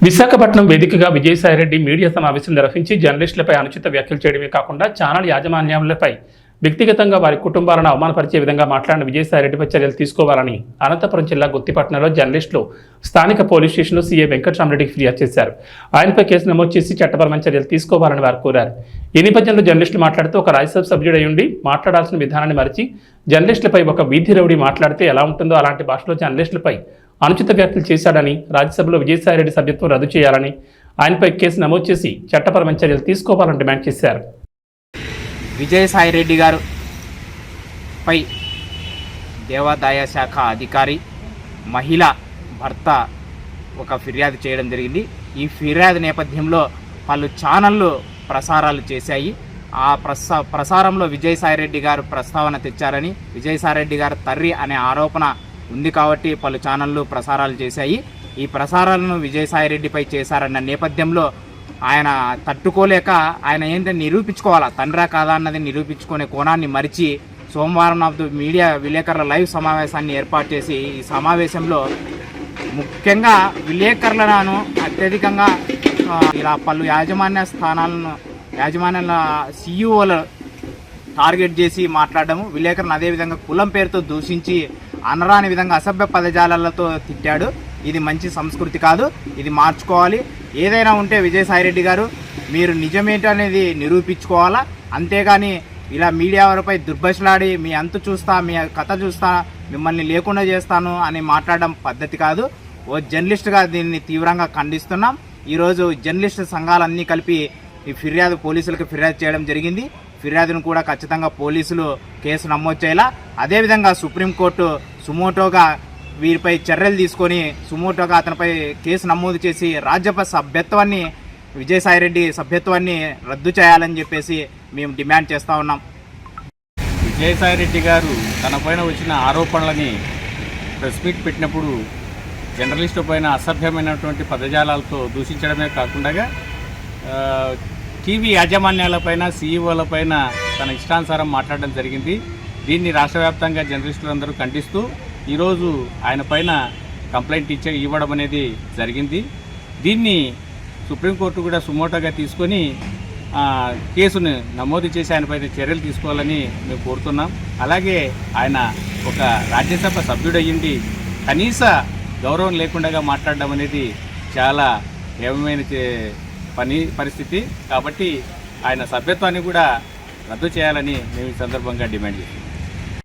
విశాఖపట్నం వేదికగా విజయసాయిరెడ్డి మీడియా సమావేశం నిర్వహించి జర్నలిస్టులపై అనుచిత వ్యాఖ్యలు చేయడమే కాకుండా ఛానల్ యాజమాన్యాలపై వ్యక్తిగతంగా వారి కుటుంబాలను అవమానపరిచే విధంగా మాట్లాడిన విజయసాయిరెడ్డిపై చర్యలు తీసుకోవాలని అనంతపురం జిల్లా గుత్తిపట్నంలో జర్నలిస్టులు స్థానిక పోలీస్ స్టేషన్లో సీఏ వెంకటరామరెడ్డికి ఫిర్యాదు చేశారు. ఆయనపై కేసు నమోదు చేసి చట్టపరమైన చర్యలు తీసుకోవాలని వారు కోరారు. ఈ నేపథ్యంలో జర్నలిస్టులు మాట్లాడుతూ ఒక రాజ్యసభ సభ్యుడై ఉండి మాట్లాడాల్సిన విధానాన్ని మరిచి జర్నలిస్టులపై ఒక వీధి రౌడీ మాట్లాడితే ఎలా ఉంటుందో అలాంటి భాషలో జర్నలిస్టులపై అనుచిత వ్యాఖ్యలు చేశాడని రాజ్యసభలో విజయసాయిరెడ్డి సభ్యత్వం రద్దు చేయాలని ఆయనపై కేసు నమోదు చేసి చట్టపరమైన చర్యలు తీసుకోవాలని డిమాండ్ చేశారు. విజయసాయిరెడ్డి గారు పై దేవాదాయ శాఖ అధికారి మహిళ భర్త ఒక ఫిర్యాదు చేయడం జరిగింది. ఈ ఫిర్యాదు నేపథ్యంలో పలు ఛానళ్ళు ప్రసారాలు చేశాయి. ఆ ప్రసా ప్రసారంలో విజయసాయిరెడ్డి గారు ప్రస్తావన తెచ్చారని విజయసాయిరెడ్డి గారు తర్రి అనే ఆరోపణ ఉంది కాబట్టి పలు ఛానళ్ళు ప్రసారాలు చేశాయి. ఈ ప్రసారాలను విజయసాయిరెడ్డిపై చేశారన్న నేపథ్యంలో ఆయన తట్టుకోలేక ఆయన ఏంటంటే నిరూపించుకోవాలా? తండ్రా కాదా అన్నది నిరూపించుకునే కోణాన్ని మరిచి సోమవారం నాడు మీడియా విలేకరుల లైవ్ సమావేశాన్ని ఏర్పాటు చేసి ఈ సమావేశంలో ముఖ్యంగా విలేకరులను అత్యధికంగా ఇలా పలు యాజమాన్య స్థానాలను యాజమాన్యాల సీఈఓలు టార్గెట్ చేసి మాట్లాడడం విలేకరులను అదేవిధంగా కులం పేరుతో దూషించి అనరాని విధంగా అసభ్య పదజాలాలతో తిట్టాడు. ఇది మంచి సంస్కృతి కాదు. ఇది మార్చుకోవాలి. ఏదైనా ఉంటే విజయసాయిరెడ్డి గారు మీరు నిజమేంటనేది నిరూపించుకోవాలా? అంతేగాని ఇలా మీడియా వారిపై దుర్భషలాడి మీ అంతు చూస్తా మీ కథ చూస్తా మిమ్మల్ని లేకుండా చేస్తాను అని మాట్లాడడం పద్ధతి కాదు. ఓ జర్నలిస్ట్గా దీన్ని తీవ్రంగా ఖండిస్తున్నాం. ఈరోజు జర్నలిస్ట్ సంఘాలన్నీ కలిపి ఈ ఫిర్యాదు పోలీసులకు ఫిర్యాదు చేయడం జరిగింది. ఫిర్యాదును కూడా ఖచ్చితంగా పోలీసులు కేసు నమోదు చేయాలా? అదేవిధంగా సుప్రీంకోర్టు సుమోటోగా వీరిపై చర్యలు తీసుకొని సుమోటోగా అతనిపై కేసు నమోదు చేసి రాజ్యసభ సభ్యత్వాన్ని విజయసాయిరెడ్డి సభ్యత్వాన్ని రద్దు చేయాలని చెప్పేసి మేము డిమాండ్ చేస్తూ ఉన్నాం. విజయసాయిరెడ్డి గారు తనపైన వచ్చిన ఆరోపణలని ప్రెస్ మీట్ పెట్టినప్పుడు జర్నలిస్టు పైన అసభ్యమైనటువంటి పదజాలాలతో దూషించడమే కాకుండా టీవీ యాజమాన్యాలపైన సీఈఓలపైన తన ఇష్టానుసారం మాట్లాడడం జరిగింది. దీన్ని రాష్ట్ర వ్యాప్తంగా జర్నలిస్టులందరూ ఖండిస్తూ ఈరోజు ఆయన పైన కంప్లైంట్ ఇచ్చే ఇవ్వడం అనేది జరిగింది. దీన్ని సుప్రీంకోర్టు కూడా సుమోటోగా తీసుకొని కేసును నమోదు చేసి ఆయనపైన చర్యలు తీసుకోవాలని మేము కోరుతున్నాం. అలాగే ఆయన ఒక రాజ్యసభ సభ్యుడయ్యండి కనీస గౌరవం లేకుండా మాట్లాడడం అనేది చాలా ఏమైన పని పరిస్థితి. కాబట్టి ఆయన సభ్యత్వాన్ని కూడా రద్దు చేయాలని మేము ఈ సందర్భంగా డిమాండ్ చేస్తున్నాం.